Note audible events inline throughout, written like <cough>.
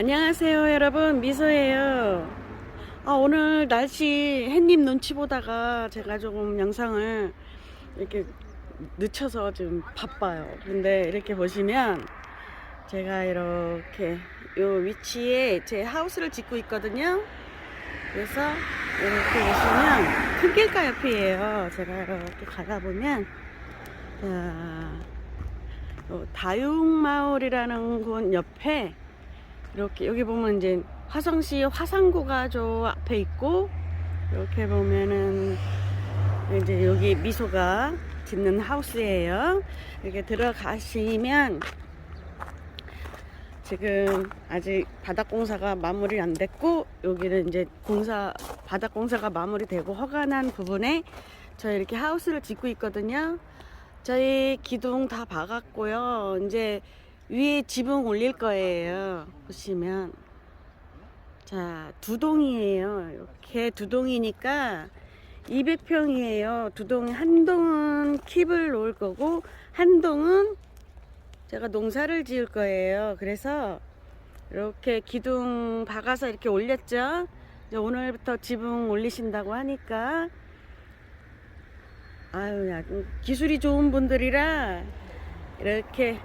안녕하세요 여러분. 미소예요. 아, 오늘 날씨 햇님 눈치 보다가 제가 조금 영상을 이렇게 늦춰서 좀 바빠요. 근데 이렇게 보시면 제가 이렇게 요 위치에 제 하우스를 짓고 있거든요. 그래서 이렇게 보시면 큰 길가 옆이에요. 제가 이렇게 가다 보면 자, 요 다육마을이라는 곳 옆에 이렇게 여기 보면 이제 화성시 화산구가 저 앞에 있고 이렇게 보면은 이제 여기 미소가 짓는 하우스예요. 이렇게 들어가시면 지금 아직 바닥 공사가 마무리 안 됐고 여기는 이제 공사 바닥 공사가 마무리되고 허가난 부분에 저 이렇게 하우스를 짓고 있거든요. 저희 기둥 다 박았고요. 이제 위에 지붕 올릴 거예요. 보시면. 자, 두 동이에요. 이렇게 두 동이니까 200평이에요. 두 동이 한 동은 킵을 놓을 거고 한 동은 제가 농사를 지을 거예요. 그래서 이렇게 기둥 박아서 이렇게 올렸죠. 이제 오늘부터 지붕 올리신다고 하니까 아유, 야, 기술이 좋은 분들이라 이렇게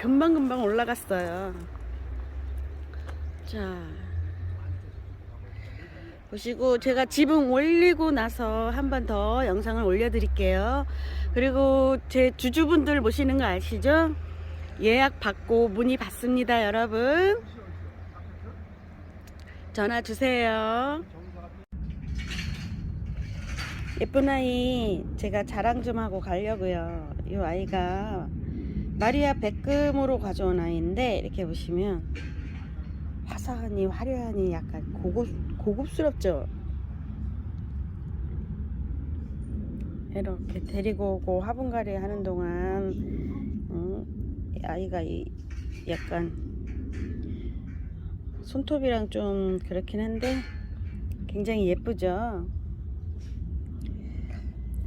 금방금방 올라갔어요. 자. 보시고 제가 지붕 올리고 나서 한 번 더 영상을 올려드릴게요. 그리고 제 주주분들 모시는 거 아시죠? 예약 받고 문의 받습니다, 여러분. 전화 주세요. 예쁜 아이 제가 자랑 좀 하고 가려고요. 이 아이가 마리아 백금으로 가져온 아이인데 이렇게 보시면 화사하니 화려하니 약간 고급, 고급스럽죠? 이렇게 데리고 오고 화분갈이 하는 동안 음, 이 아이가 이 약간 손톱이랑 좀 그렇긴 한데 굉장히 예쁘죠?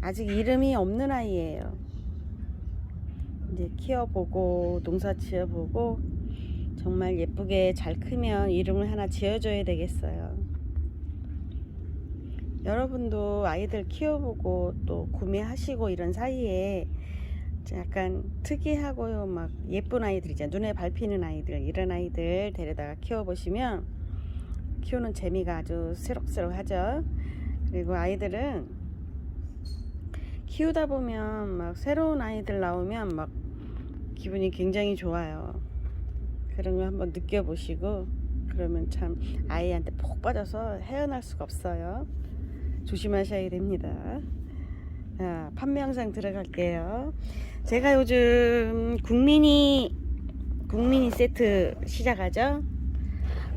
아직 이름이 없는 아이예요 이제 키워보고 농사 지어보고 정말 예쁘게 잘 크면 이름을 하나 지어줘야 되겠어요. 여러분도 아이들 키워보고 또 구매하시고 이런 사이에 약간 특이하고요, 막 예쁜 아이들 있잖아요. 눈에 밟히는 아이들, 이런 아이들 데려다가 키워보시면 키우는 재미가 아주 새록새록 하죠. 그리고 아이들은 키우다 보면 막 새로운 아이들 나오면 막 기분이 굉장히 좋아요. 그런 거 한번 느껴보시고 그러면 참 아이한테 폭 빠져서 헤어날 수가 없어요. 조심하셔야 됩니다. 자, 판매 영상 들어갈게요. 제가 요즘 국민이 국민이 세트 시작하죠.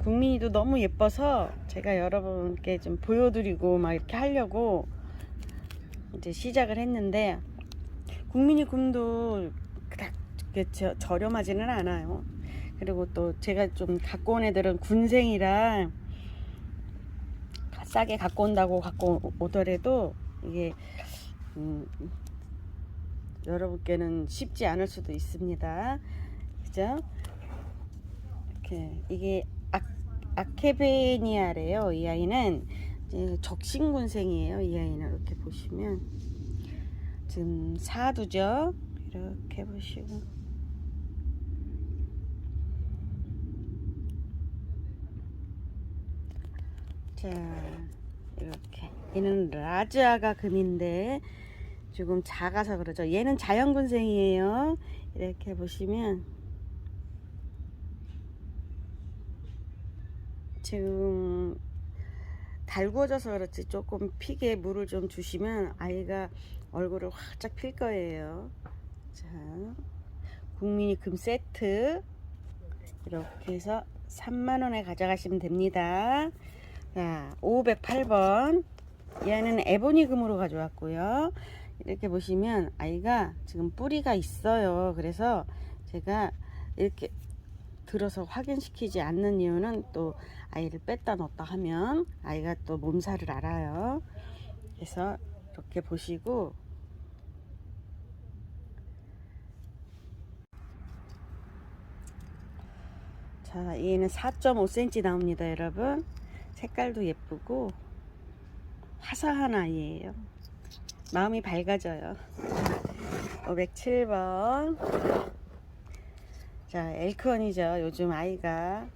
국민이도 너무 예뻐서 제가 여러분께 좀 보여드리고 막 이렇게 하려고 이제 시작을 했는데 국민이 이렇게 저- 저렴하지는 않아요. 그리고 또 제가 좀 갖고 온 애들은 군생이라 싸게 갖고 온다고 갖고 오더라도 이게 음, 여러분께는 쉽지 않을 수도 있습니다. 그죠? 이렇게 이게 아, 아케베니아래요. 이 아이는 적신군생이에요. 이 아이는 이렇게 보시면 지금 사두죠. 이렇게 보시고 자 이렇게. 얘는 라즈아가 금인데 조금 작아서 그러죠. 얘는 자연군생이에요. 이렇게 보시면 지금 달구어져서 그렇지 조금 피게 물을 좀 주시면 아이가 얼굴을 활짝 필 거예요. 자 국민이 금 세트. 이렇게 해서 3만원에 가져가시면 됩니다 자, 508번. 얘는 에보니 금으로 가져왔고요. 이렇게 보시면 아이가 지금 뿌리가 있어요. 그래서 제가 이렇게 들어서 확인시키지 않는 이유는 또 아이를 뺐다 넣었다 하면 아이가 또 몸살을 알아요. 그래서 이렇게 보시고 자 자, 얘는 4.5cm 나옵니다, 여러분. 색깔도 예쁘고 화사한 아이예요. 마음이 밝아져요. 507번. 자, 엘크원이죠. 요즘 아이가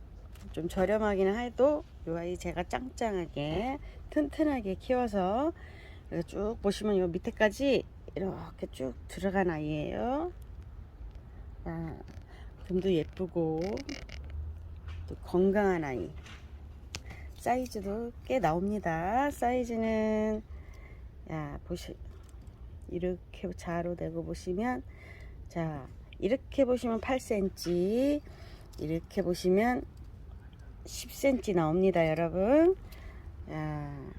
좀 저렴하기는 해도 이 아이 제가 짱짱하게 튼튼하게 키워서 쭉 보시면 요 밑에까지 이렇게 쭉 들어간 아이예요. 아, 금도 예쁘고 또 건강한 아이. 사이즈도 꽤 나옵니다. 사이즈는 야 보시 이렇게 자로 대고 보시면 자 이렇게 보시면 8cm 이렇게 보시면 10cm 나옵니다, 여러분. 야.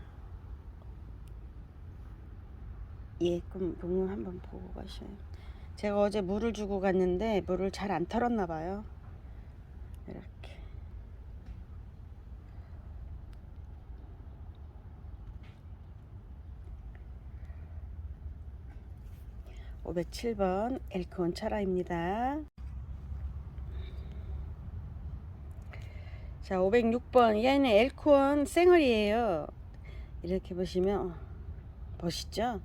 예, 그럼 봉을 한번 보고 가셔요. 제가 어제 물을 주고 갔는데 물을 잘 안 털었나 봐요. 이렇게. (507번) 엘크온 철화입니다. 자, 506번. 얘는 엘코원 쌩얼이에요. 이렇게 보시면 멋있죠?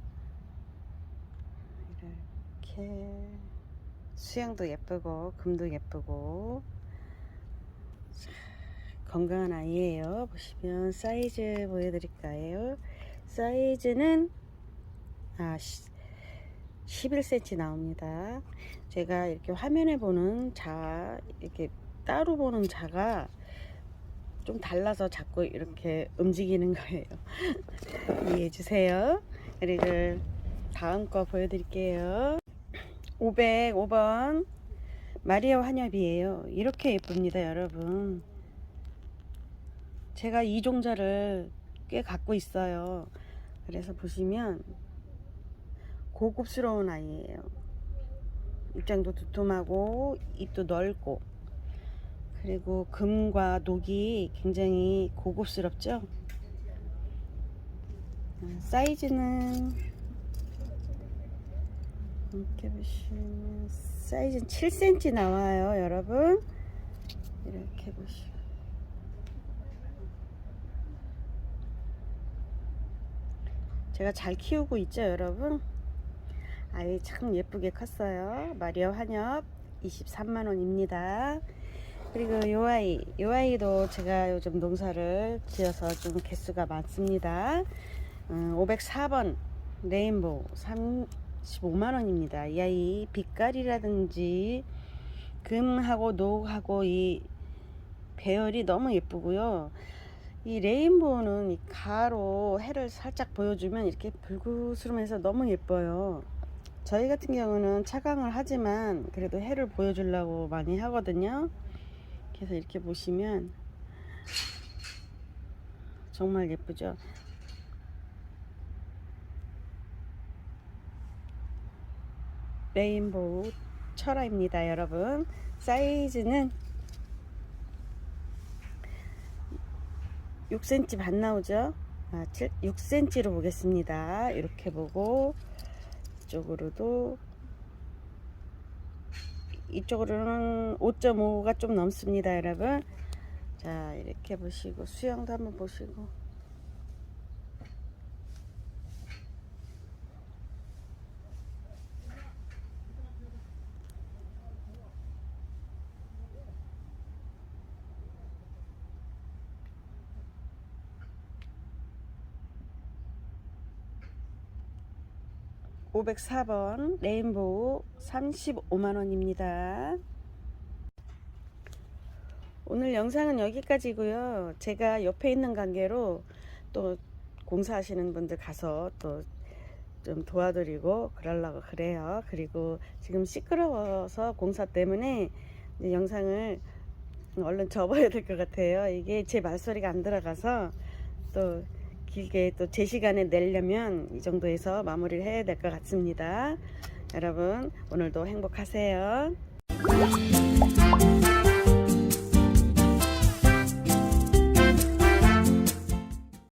이렇게 수영도 예쁘고 금도 예쁘고 자, 건강한 아이예요. 보시면 사이즈 보여드릴까요? 사이즈는 아 11cm 나옵니다. 제가 이렇게 화면에 보는 자 이렇게 따로 보는 자가 좀 달라서 자꾸 이렇게 움직이는 거예요. <laughs> 이해해 주세요. 그리고 다음 거 보여드릴게요. 505번 마리아 환엽이에요. 이렇게 예쁩니다, 여러분. 제가 이 종자를 꽤 갖고 있어요. 그래서 보시면 고급스러운 아이예요. 입장도 두툼하고 입도 넓고 그리고 금과 녹이 굉장히 고급스럽죠. 아, 사이즈는 이렇게 보시면 사이즈는 7cm 나와요, 여러분. 이렇게 보시면 제가 잘 키우고 있죠, 여러분. 아이 참 예쁘게 컸어요. 마리아 환엽 23만 원입니다. 그리고 요 아이, 요 아이도 제가 요즘 농사를 지어서 좀 개수가 많습니다. 음, 504번 레인보우 35만원입니다. 이 아이 빛깔이라든지 금하고 녹하고 이 배열이 너무 예쁘고요. 이 레인보우는 이 가로 해를 살짝 보여주면 이렇게 불구스름해서 너무 예뻐요. 저희 같은 경우는 차광을 하지만 그래도 해를 보여주려고 많이 하거든요. 그래서 이렇게 보시면 정말 예쁘죠. 레인보우 철화입니다, 여러분. 사이즈는 6cm 반 나오죠? 아, 7, 6cm로 보겠습니다. 이렇게 보고 이쪽으로도 이쪽으로는 5.5가 좀 넘습니다, 여러분. 자, 이렇게 보시고 수영도 한번 보시고. (504번) 레인보우 (35만원입니다) 오늘 영상은 여기까지고요. 제가 옆에 있는 관계로 또 공사하시는 분들 가서 또 좀 도와드리고 그러려고 그래요. 그리고 지금 시끄러워서 공사 때문에 영상을 얼른 접어야 될 것 같아요. 이게 제 말소리가 안 들어가서 또 길게 또 제 시간에 내려면 이 정도에서 마무리를 해야 될 것 같습니다. 여러분 오늘도 행복하세요.